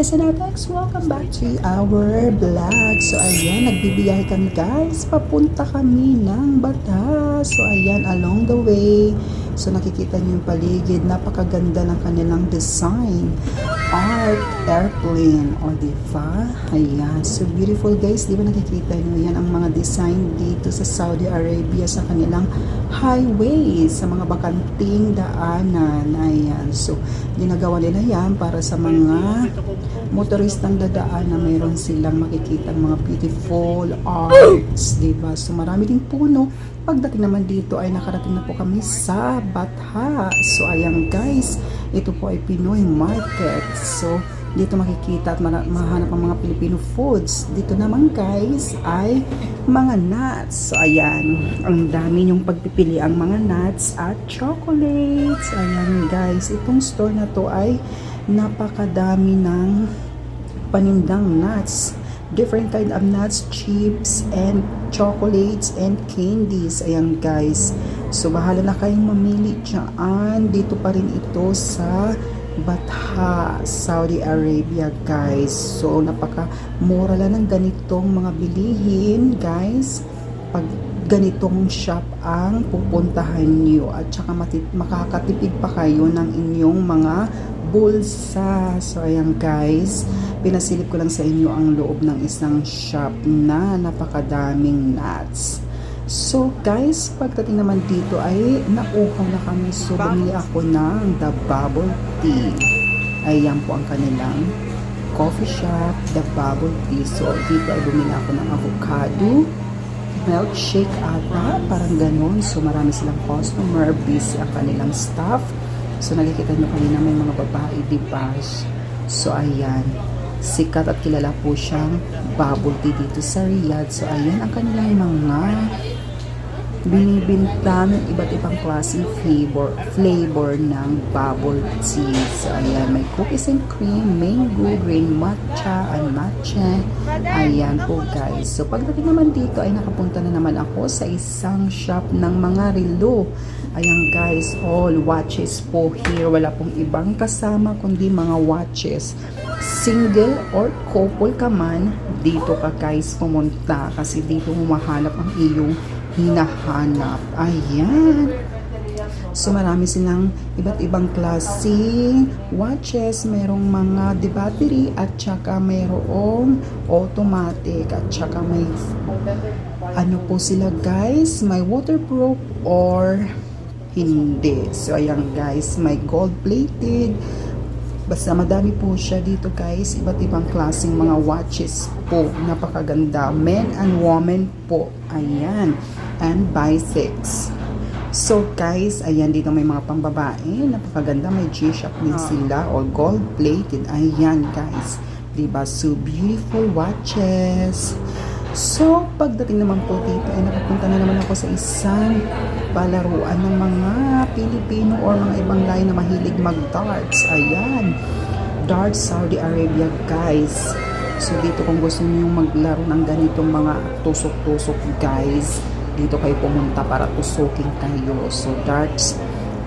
Desanatex, welcome back to our vlog. So ayan, nagbibiyahe kami guys. Papunta kami ng Batas. So ayan, along the way. So nakikita niyo yung paligid. Napakaganda ng kanilang design. Art airplane. O diba? Ayan. So beautiful guys. Di ba nakikita niyo yan ang mga design dito sa Saudi Arabia sa kanilang highway. Sa mga bakanting daanan. Ayan. So ginagawa nila yan para sa mga motoristang dadaan na mayroon silang makikita mga beautiful arts, di ba? So marami ding puno. Pagdating naman dito ay nakarating na po kami sa Batha. So ayan guys, ito po ay Pinoy Market. So dito makikita at mahanap ang mga Filipino foods. Dito naman guys ay mga nuts. So ayan, ang dami yung pagpipili ang mga nuts at chocolates. Ayan guys, itong store na to ay napakadami ng panindang nuts. Different kind of nuts, chips, and chocolates, and candies. Ayan guys. So bahala na kayong mamili dyan. Dito pa rin ito sa Batha, Saudi Arabia guys. So napaka mura lang ng ganitong mga bilihin guys. Pag ganitong shop ang pupuntahan nyo at saka mati- makakatipid pa kayo ng inyong mga bulsa. So ayan guys, pinasilip ko lang sa inyo ang loob ng isang shop na napakadaming nuts. So guys, pagdating naman dito ay nauhaw na kami. So bumili ako ng the bubble tea. Ayan po ang kanilang coffee shop, the bubble tea. So dito ay bumili ako ng avocado, milkshake ata, parang ganun. So marami silang customer, busy ang kanilang staff. So nakikita nyo kanina may mga babae, di ba? So ayan, sikat at kilala po siyang bubble tea dito sa Riyadh. So ayan ang kanilang mga binibinta ng iba't ibang klaseng flavor, flavor ng bubble. So, ayan, may cookies and cream, mango, green matcha, and matcha. Ayan po, guys. So, pagdating naman dito, ay nakapunta na naman ako sa isang shop ng mga relo. Ayan, guys, all watches po here. Wala pong ibang kasama, kundi mga watches. Single or couple ka man, dito ka guys pumunta kasi dito mo mahanap ang iyong hinahanap. Ayan. So marami silang iba't ibang klase watches, merong mga de battery at saka mayroong automatic at saka may ano po sila guys, may waterproof or hindi. So ayan guys, may gold plated. Basta madami po siya dito guys, iba't ibang klaseng mga watches po. Napakaganda. Men and women po. Ayan. And bisex. So guys, ayan dito may mga pambabae. Napakaganda. May G-Shock din sila or gold plated. Ayan guys. Diba? So beautiful watches. So, pagdating naman po dito, ay nakapunta na naman ako sa isang palaruan ng mga Pilipino or mga ibang lahi na mahilig mag-darts. Ayan. Darts Saudi Arabia, guys. So, dito kung gusto niyo maglaro ng ganitong mga tusok-tusok, guys, dito kayo pumunta para tusukin kayo. So, darts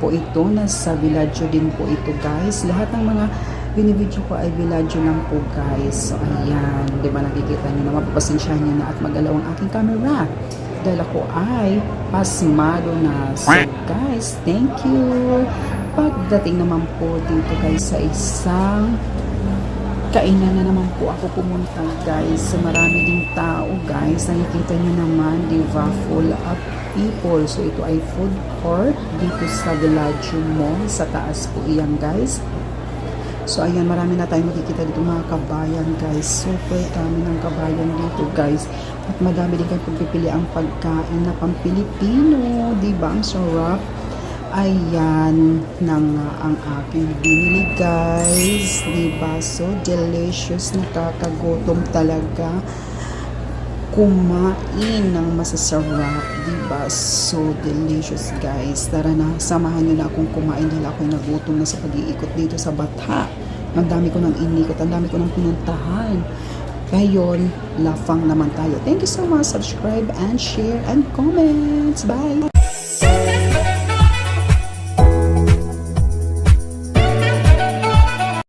po ito. Nasa Villaggio din po ito, guys. Lahat ng mga binibidyo ko ay Villaggio lang po guys. So ayan, di ba nakikita nyo na mapapasensyahan nyo na at magalaw ang aking camera. Dahil ako ay pasmado na. So guys, thank you. Pagdating naman po dito guys sa isang kainan na naman po ako pumunta guys. So marami ding tao guys. Nakikita nyo naman, di ba, full of people. So ito ay food court dito sa Villaggio Mall. Sa taas po iyan guys. So ayan, marami na tayong makikita dito mga kabayan guys. Super dami ng kabayan dito guys. At madami din kayong pagpipili ang pagkain na pang Pilipino. Diba? Ang sarap. Ayan na nga ang aking binili guys. Diba? So delicious. Nakakagutom talaga kumain ng masasarap, diba? So delicious guys. Tara na, samahan nyo na akong kumain dahil ako'y nagutom na sa pag-iikot dito sa Batha. Ang dami ko nang inikot, ang dami ko nang pinuntahan. Ngayon, lafang naman tayo. Thank you so much. Subscribe and share and comments. Bye!